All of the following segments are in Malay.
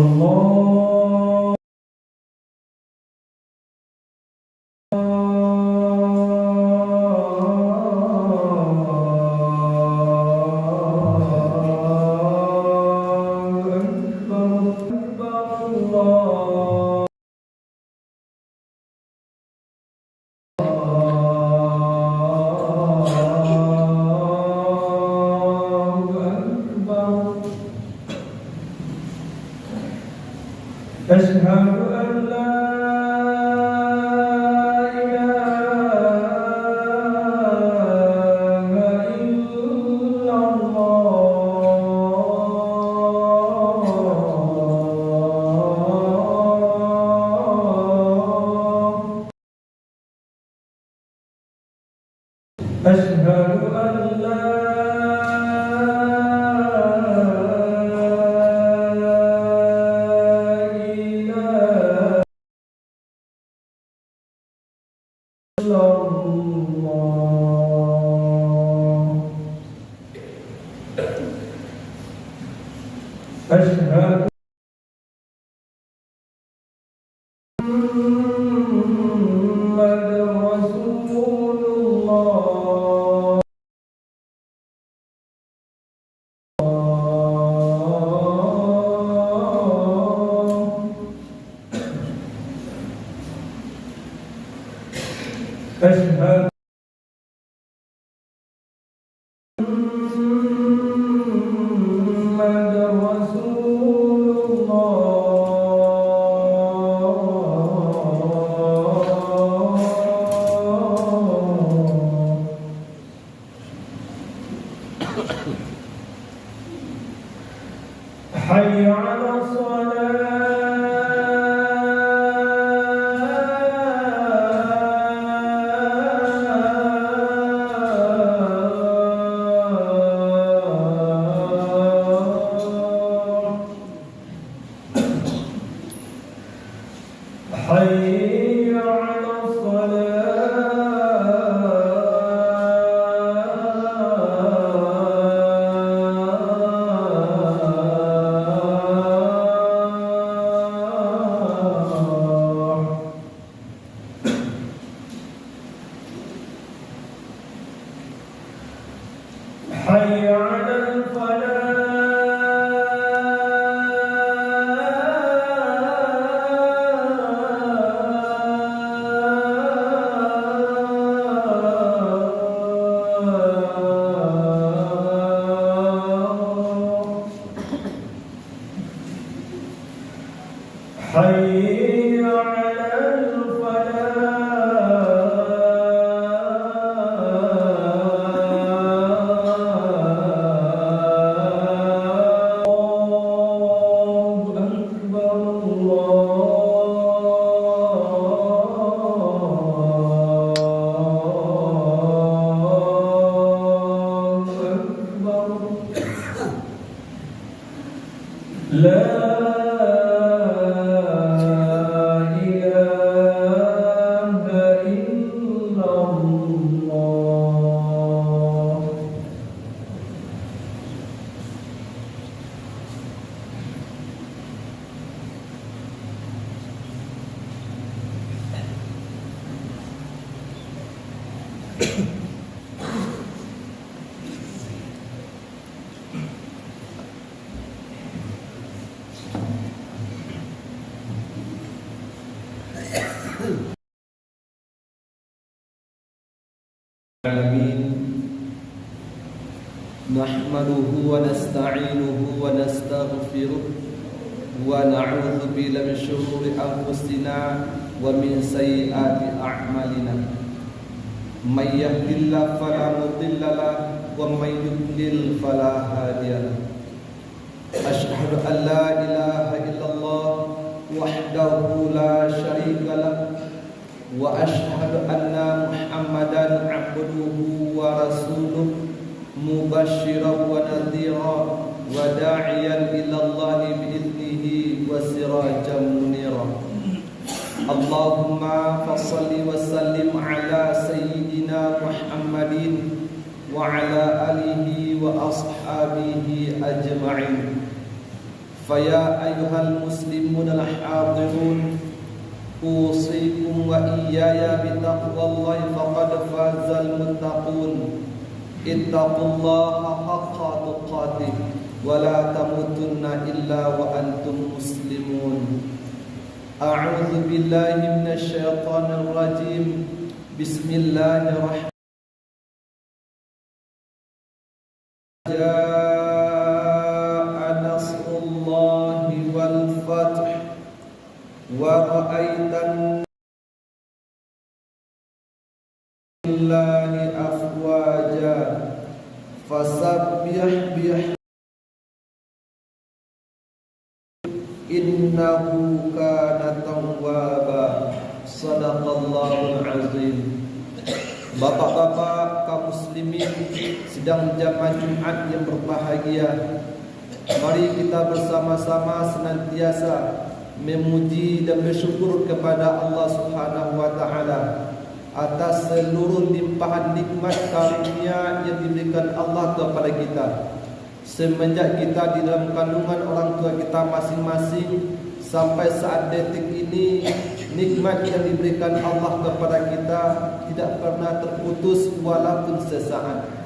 Lord. to الله nós vamos نحمده ونستعينه ونستغفره ونعوذ بالله من شرور أنفسنا ومن سيئات أعمالنا. من يهد الله فلا مضل له ومن يضلل فلا هادي له. أشهد أن لا إله إلا الله وحده لا شريك له وأشهد أن محمدا عبده ورسوله مبشرا ونذيرا وداعيا إلى الله بإذنه وسراجا منيرا. اللهم فصل وسلم على سيدنا محمد وعلى آله وأصحابه أجمعين. فيا أيها المسلمون الحاضرون أوصيكم وإياي بتقوى الله فقد فاز المتقون. اتقوا الله حق تقاته ولا تموتن إلا وأنتم مسلمون. أعوذ بالله من الشيطان الرجيم. بسم الله الرحمن جاء نصر الله والفتح. ورأيت sedang jamaah Jumat yang berbahagia Mari kita bersama-sama senantiasa memuji dan bersyukur kepada Allah Subhanahu wa taala atas seluruh limpahan nikmat karunia yang diberikan Allah kepada kita. Semenjak kita di dalam kandungan orang tua kita masing-masing sampai saat detik ini nikmat yang diberikan Allah kepada kita tidak pernah terputus walaupun sesaat.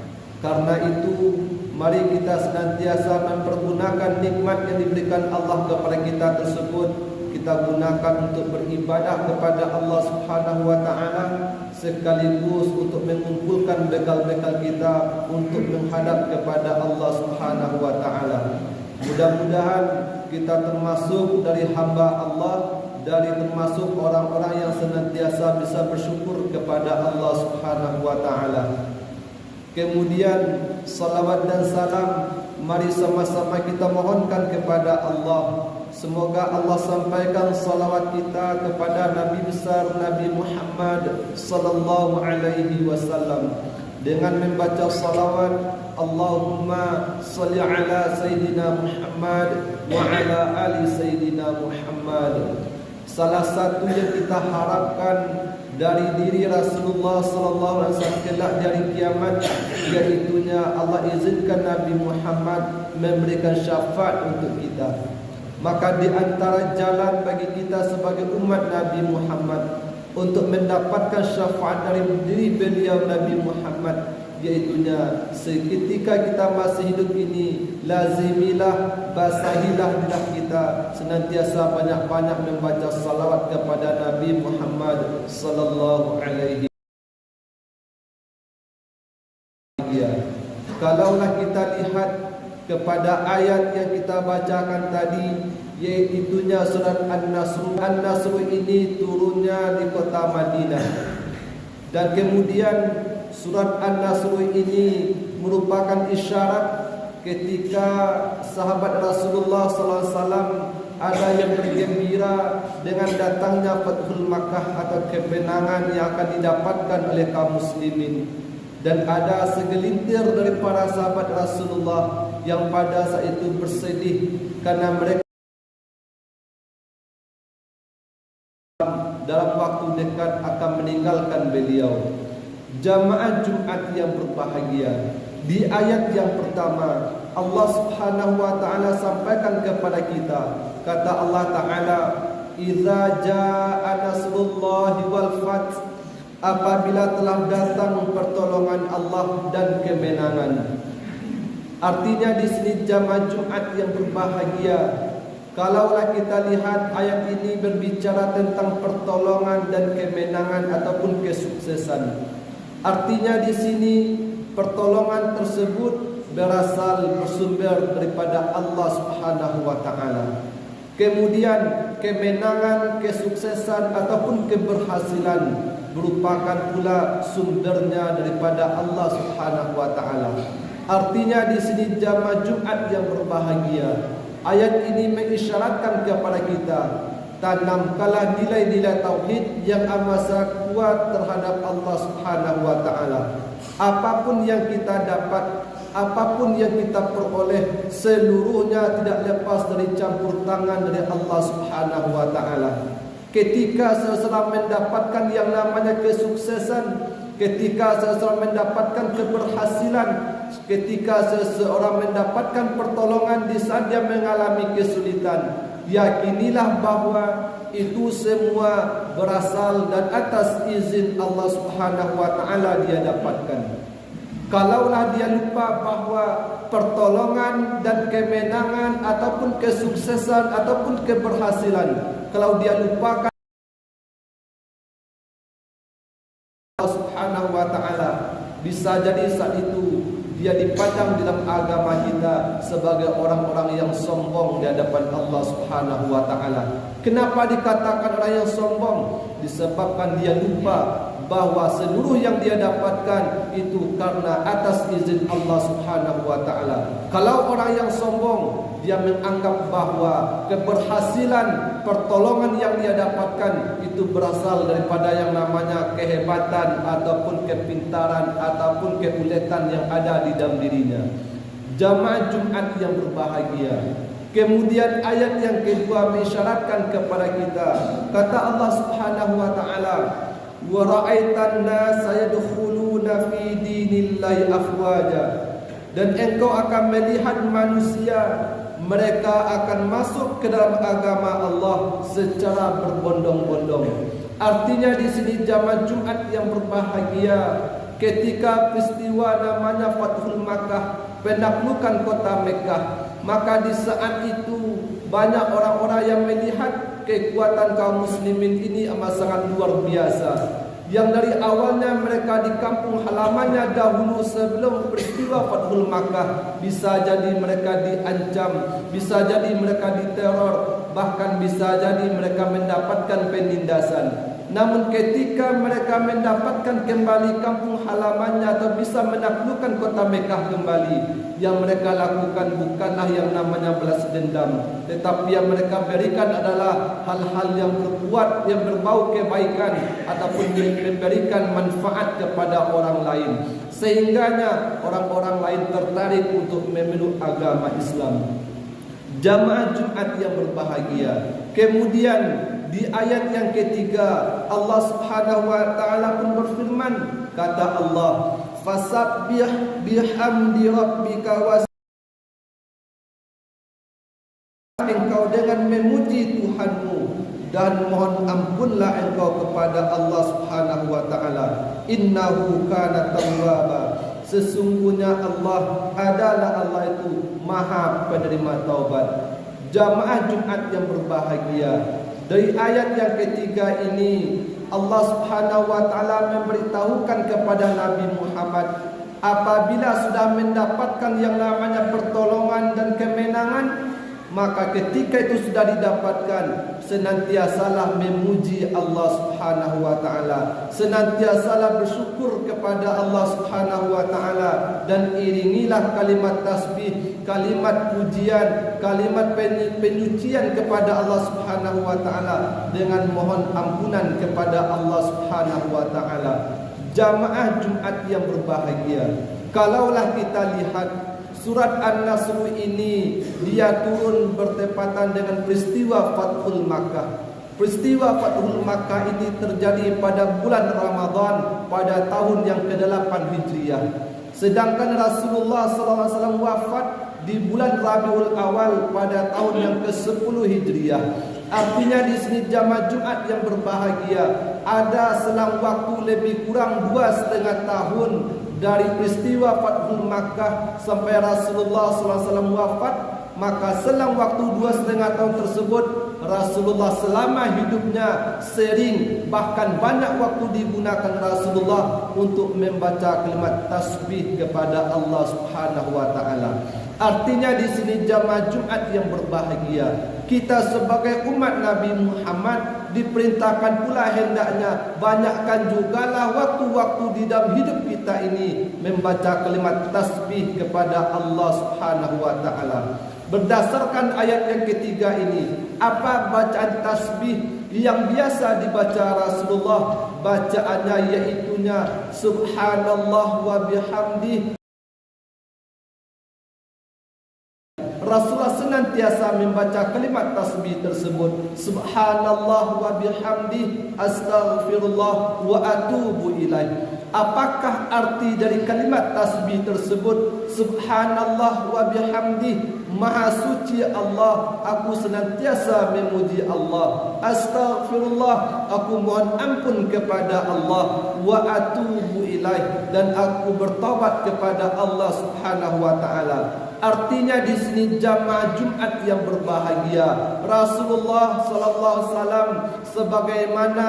Karena itu mari kita senantiasa mempergunakan nikmat yang diberikan Allah kepada kita tersebut kita gunakan untuk beribadah kepada Allah Subhanahu wa taala sekaligus untuk mengumpulkan bekal-bekal kita untuk menghadap kepada Allah Subhanahu wa taala. Mudah-mudahan kita termasuk dari hamba Allah dari termasuk orang-orang yang senantiasa bisa bersyukur kepada Allah Subhanahu wa taala. Kemudian salawat dan salam mari sama-sama kita mohonkan kepada Allah. Semoga Allah sampaikan salawat kita kepada Nabi besar Nabi Muhammad sallallahu alaihi wasallam dengan membaca salawat Allahumma salli ala sayyidina Muhammad wa ala ali sayyidina Muhammad salah satu yang kita harapkan dari diri Rasulullah sallallahu alaihi wasallam kelak dari kiamat yaitu Allah izinkan Nabi Muhammad memberikan syafaat untuk kita. Maka di antara jalan bagi kita sebagai umat Nabi Muhammad untuk mendapatkan syafaat dari diri beliau Nabi Muhammad Iaitunya seketika kita masih hidup ini Lazimilah basahilah lidah kita. Senantiasa banyak-banyak membaca salawat kepada Nabi Muhammad Sallallahu alaihi Kalaulah kita lihat kepada ayat yang kita bacakan tadi Iaitunya surat An-Nasr. An-Nasr ini turunnya di kota Madinah. Dan kemudian Surat An-Nasr ini merupakan isyarat ketika sahabat Rasulullah sallallahu alaihi wasallam ada yang bergembira dengan datangnya Fathul Makkah atau kemenangan yang akan didapatkan oleh kaum muslimin. Dan ada segelintir dari para sahabat Rasulullah yang pada saat itu bersedih karena mereka dalam waktu dekat akan meninggalkan beliau jamaah Jumat yang berbahagia. Di ayat yang pertama, Allah Subhanahu wa taala sampaikan kepada kita, kata Allah taala, "Idza jaa nasrullahi wal fath" Apabila telah datang pertolongan Allah dan kemenangan. Artinya di sini jamaah Jumat yang berbahagia. Kalaulah kita lihat ayat ini berbicara tentang pertolongan dan kemenangan ataupun kesuksesan. Artinya di sini pertolongan tersebut berasal bersumber daripada Allah Subhanahu wa taala. Kemudian kemenangan, kesuksesan ataupun keberhasilan merupakan pula sumbernya daripada Allah Subhanahu wa taala. Artinya di sini jamaah Jumat yang berbahagia. Ayat ini mengisyaratkan kepada kita tanamkanlah nilai-nilai tauhid yang amat kuat terhadap Allah Subhanahu wa taala. Apapun yang kita dapat, apapun yang kita peroleh, seluruhnya tidak lepas dari campur tangan dari Allah Subhanahu wa taala. ketika seseorang mendapatkan yang namanya kesuksesan, ketika seseorang mendapatkan keberhasilan, ketika seseorang mendapatkan pertolongan di saat dia mengalami kesulitan, yakinilah bahawa itu semua berasal dan atas izin Allah Subhanahu wa taala dia dapatkan. Kalaulah dia lupa bahawa pertolongan dan kemenangan ataupun kesuksesan ataupun keberhasilan kalau dia lupakan Allah Subhanahu wa taala bisa jadi saat itu dia dipandang dalam agama kita sebagai orang-orang yang sombong di hadapan Allah Subhanahu wa taala. Kenapa dikatakan orang yang sombong? Disebabkan dia lupa bahawa seluruh yang dia dapatkan itu karena atas izin Allah Subhanahu wa taala. Kalau orang yang sombong dia menganggap bahawa keberhasilan pertolongan yang dia dapatkan itu berasal daripada yang namanya kehebatan ataupun kepintaran ataupun keuletan yang ada di dalam dirinya. Jamaah Jumat yang berbahagia. Kemudian ayat yang kedua mengisyaratkan kepada kita kata Allah Subhanahu wa taala wa ra'aitan nas yadkhuluna fi dinillahi afwaja dan engkau akan melihat manusia mereka akan masuk ke dalam agama Allah secara berbondong-bondong. Artinya di sini zaman Jumat yang berbahagia ketika peristiwa namanya Fathul Makkah, penaklukan kota Mekah, maka di saat itu banyak orang-orang yang melihat kekuatan kaum muslimin ini amat sangat luar biasa yang dari awalnya mereka di kampung halamannya dahulu sebelum peristiwa Fathul Makkah bisa jadi mereka diancam, bisa jadi mereka diteror, bahkan bisa jadi mereka mendapatkan penindasan. Namun ketika mereka mendapatkan kembali kampung halamannya atau bisa menaklukkan kota Mekah kembali, yang mereka lakukan bukanlah yang namanya belas dendam, tetapi yang mereka berikan adalah hal-hal yang berkuat, yang berbau kebaikan ataupun memberikan manfaat kepada orang lain. Sehingganya orang-orang lain tertarik untuk memeluk agama Islam. Jamaah Jumat yang berbahagia. Kemudian di ayat yang ketiga Allah Subhanahu wa taala pun berfirman kata Allah fasabbih bihamdi rabbika wa engkau dengan memuji Tuhanmu dan mohon ampunlah engkau kepada Allah Subhanahu wa taala. Innahu kana tawwaba. Sesungguhnya Allah adalah Allah itu maha penerima taubat. Jamaah Jumat yang berbahagia dari ayat yang ketiga ini Allah Subhanahu wa taala memberitahukan kepada Nabi Muhammad apabila sudah mendapatkan yang namanya pertolongan dan kemenangan maka ketika itu sudah didapatkan senantiasalah memuji Allah Subhanahu wa taala. Senantiasalah bersyukur kepada Allah Subhanahu wa taala. Dan iringilah kalimat tasbih kalimat pujian kalimat penyucian kepada Allah Subhanahu wa taala dengan mohon ampunan kepada Allah Subhanahu wa taala. Jamaah Jumat yang berbahagia. Kalaulah kita lihat Surat An-Nasr ini dia turun bertepatan dengan peristiwa Fathul Makkah. Peristiwa Fathul Makkah ini terjadi pada bulan Ramadan pada tahun yang ke-8 Hijriah. Sedangkan Rasulullah SAW wafat di bulan Rabiul Awal pada tahun yang ke-10 Hijriah. Artinya di sini jamaah Jumat yang berbahagia ada selang waktu lebih kurang dua setengah tahun dari peristiwa Fathul Makkah sampai Rasulullah SAW wafat maka selang waktu dua setengah tahun tersebut Rasulullah selama hidupnya sering bahkan banyak waktu digunakan Rasulullah untuk membaca kalimat tasbih kepada Allah Subhanahu wa taala. Artinya di sini jamaah Jumat yang berbahagia. Kita sebagai umat Nabi Muhammad diperintahkan pula hendaknya banyakkan jugalah waktu-waktu di dalam hidup kita ini membaca kalimat tasbih kepada Allah Subhanahu wa taala. Berdasarkan ayat yang ketiga ini, apa bacaan tasbih yang biasa dibaca Rasulullah? Bacaannya iaitunya Subhanallah wa bihamdi. Rasulullah senantiasa membaca kalimat tasbih tersebut. Subhanallah wa bihamdi astaghfirullah wa atubu ilaih. Apakah arti dari kalimat tasbih tersebut? Subhanallah wa bihamdi Maha suci Allah Aku senantiasa memuji Allah. Astaghfirullah Aku mohon ampun kepada Allah. Wa atubu ilaih. Dan aku bertobat kepada Allah subhanahu wa ta'ala. Artinya di sini jamaah Jumat yang berbahagia. Rasulullah sallallahu alaihi wasallam sebagaimana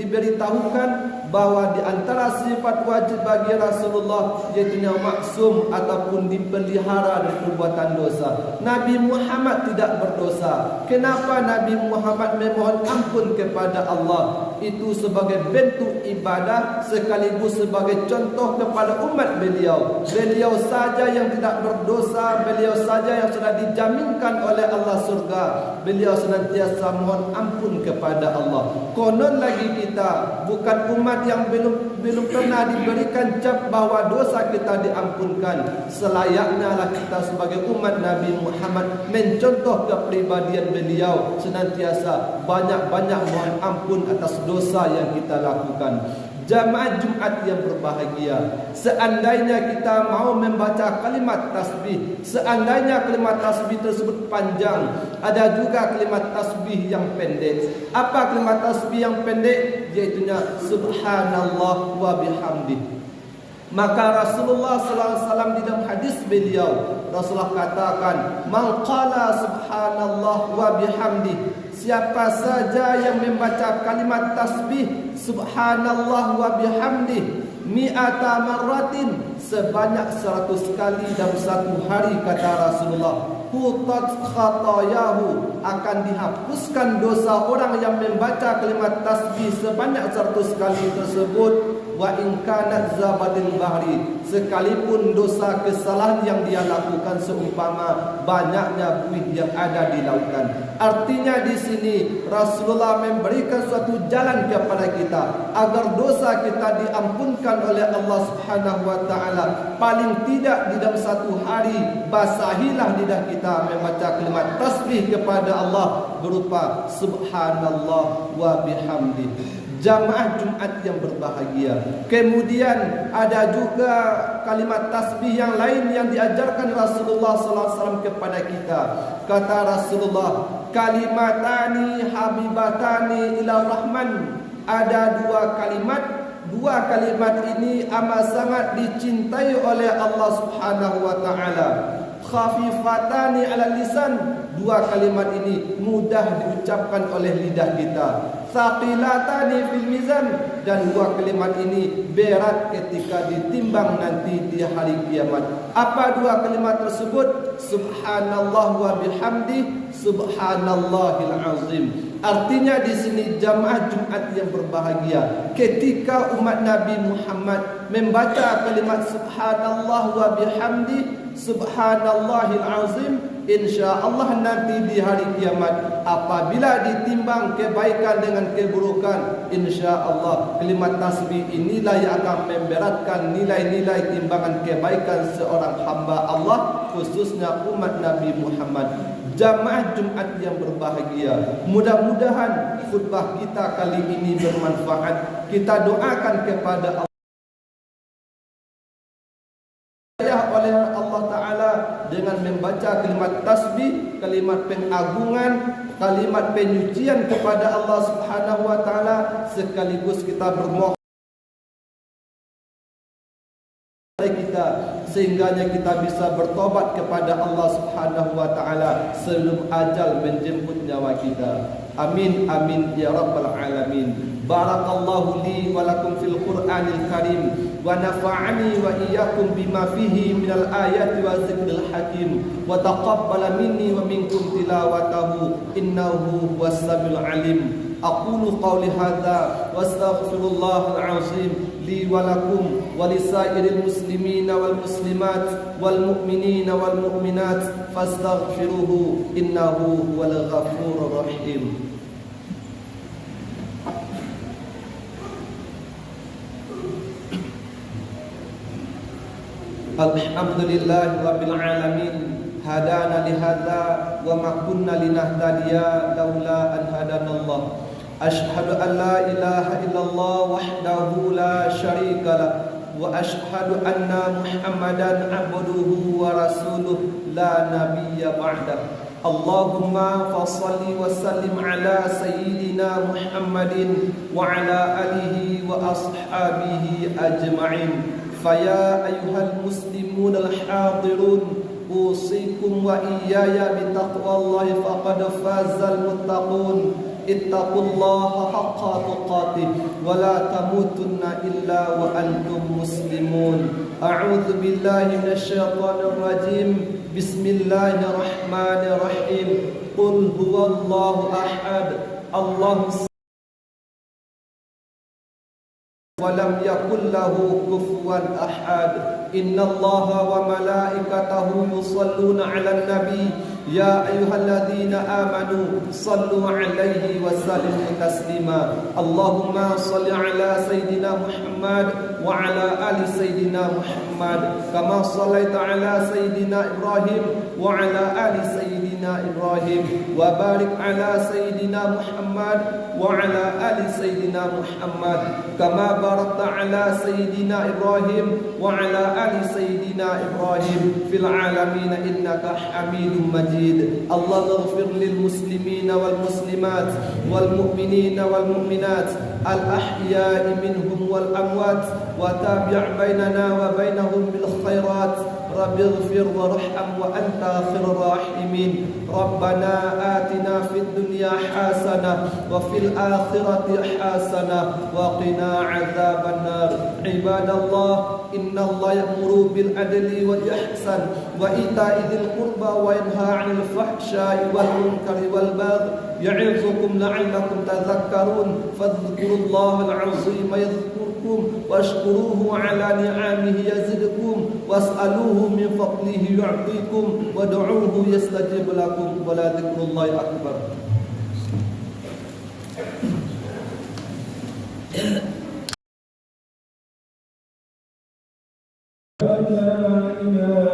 diberitahukan bahawa di antara sifat wajib bagi Rasulullah yaitu maksum ataupun dipelihara dari perbuatan dosa. Nabi Muhammad tidak berdosa. Kenapa Nabi Muhammad memohon ampun kepada Allah? Itu sebagai bentuk ibadah sekaligus sebagai contoh kepada umat beliau. Beliau saja yang tidak berdosa, beliau saja yang sudah dijaminkan oleh Allah surga. Beliau senantiasa mohon ampun kepada Allah. Konon lagi kita bukan umat yang belum belum pernah diberikan cap bahawa dosa kita diampunkan. Selayaknya lah kita sebagai umat Nabi Muhammad mencontoh kepribadian beliau. Senantiasa banyak-banyak mohon ampun atas dosa yang kita lakukan Jamaah Jumat yang berbahagia. Seandainya kita mau membaca kalimat tasbih Seandainya kalimat tasbih tersebut panjang Ada juga kalimat tasbih yang pendek. Apa kalimat tasbih yang pendek? Iaitunya Subhanallah wa bihamdih Maka Rasulullah sallallahu alaihi wasallam di dalam hadis beliau Rasulullah katakan man qala subhanallah wa bihamdi siapa saja yang membaca kalimat tasbih subhanallah wa bihamdi mi'ata marratin sebanyak seratus kali dalam satu hari kata Rasulullah hutat khatayahu. Akan dihapuskan dosa orang yang membaca kalimat tasbih sebanyak seratus kali tersebut. Wa in kanat zabadil bahri. Sekalipun dosa kesalahan yang dia lakukan seumpama banyaknya buih yang ada di lautan. Artinya di sini Rasulullah memberikan suatu jalan kepada kita agar dosa kita diampunkan oleh Allah Subhanahu wa taala. Paling tidak di dalam satu hari basahilah lidah kita membaca kalimat tasbih kepada Allah berupa subhanallah wa bihamdihi jamaah Jumat yang berbahagia. Kemudian ada juga kalimat tasbih yang lain yang diajarkan Rasulullah sallallahu alaihi wasallam kepada kita. Kata Rasulullah, kalimatani habibatani ila rahman. Ada dua kalimat, dua kalimat ini amat sangat dicintai oleh Allah Subhanahu wa taala. Khafifatani ala lisan. Dua kalimat ini mudah diucapkan oleh lidah kita saqilatani fil mizan dan dua kalimat ini berat ketika ditimbang nanti di hari kiamat. Apa dua kalimat tersebut? Subhanallah wa bihamdi subhanallahil azim. Artinya di sini jamaah Jumat yang berbahagia ketika umat Nabi Muhammad membaca kalimat subhanallah wa bihamdi subhanallahil azim Insya Allah nanti di hari kiamat apabila ditimbang kebaikan dengan keburukan insya Allah kalimat tasbih inilah yang akan memberatkan nilai-nilai timbangan kebaikan seorang hamba Allah khususnya umat Nabi Muhammad. Jamaah Jumat yang berbahagia. Mudah-mudahan khutbah kita kali ini bermanfaat. Kita doakan kepada Allah dengan membaca kalimat tasbih, kalimat pengagungan, kalimat penyucian kepada Allah Subhanahu wa taala sekaligus kita bermohon kita sehingga kita bisa bertobat kepada Allah Subhanahu wa taala sebelum ajal menjemput nyawa kita. Amin amin ya rabbal alamin. Barakallahu li wa lakum fil Qur'anil Karim wa nafa'ani wa iyyakum bima fihi minal ayati wa zikril hakim wa taqabbala minni wa minkum tilawatahu innahu huwas samiul alim. Aqulu qawli hadza wa astaghfirullah al-azim li wa lakum wa lisairil muslimin wal rahim. Alhamdulillah Rabbil Alamin. هدانا لهذا وما كنا لنهتدي لولا أن هدانا الله أشهد أن لا إله إلا الله وحده لا شريك له وأشهد أن محمدا عبده ورسوله لا نبي بعده اللهم فصل وسلم على سيدنا محمد وعلى آله وأصحابه أجمعين فيا أيها المسلمون الحاضرون أوصيكم وإياي بتقوى الله فقد فاز المتقون. اتقوا الله حق تقاته ولا تموتن إلا وأنتم مسلمون. أعوذ بالله من الشيطان الرجيم. بسم الله الرحمن الرحيم. قل هو الله أحد. الله ولم يكن له كفوا أحد. إن الله وملائكته يصلون على النبي. يا أيها الذين آمنوا صلوا عليه وسلموا تسليما. اللهم صل على سيدنا محمد وعلى آل سيدنا محمد. كما صليت على سيدنا إبراهيم وعلى آل سيدنا إبراهيم وبارك على سيدنا محمد وعلى آل سيدنا محمد كما باركت على سيدنا إبراهيم وعلى آل سيدنا إبراهيم في العالمين إنك حميد مجيد. اللهم اغفر للمسلمين والمسلمات والمؤمنين والمؤمنات الأحياء منهم والأموات وتابع بيننا وبينهم بالخيرات. رب اغفر وارحم وأنت خير الراحمين. ربنا آتنا في الدنيا حسنة وفي الآخرة حسنة وقنا عذاب النار. عباد الله إن الله يأمر بالعدل والإحسان وإيتاء ذي القربى وينهى عن الفحشاء والمنكر والبغي يعظكم لعلكم تذكرون. فاذكروا الله العظيم يذكركم واشكروه على نعمه يزدكم. واسألوه من فضله يعطيكم ودعوه يستجيب لكم ولا ذكر الله أكبر. لا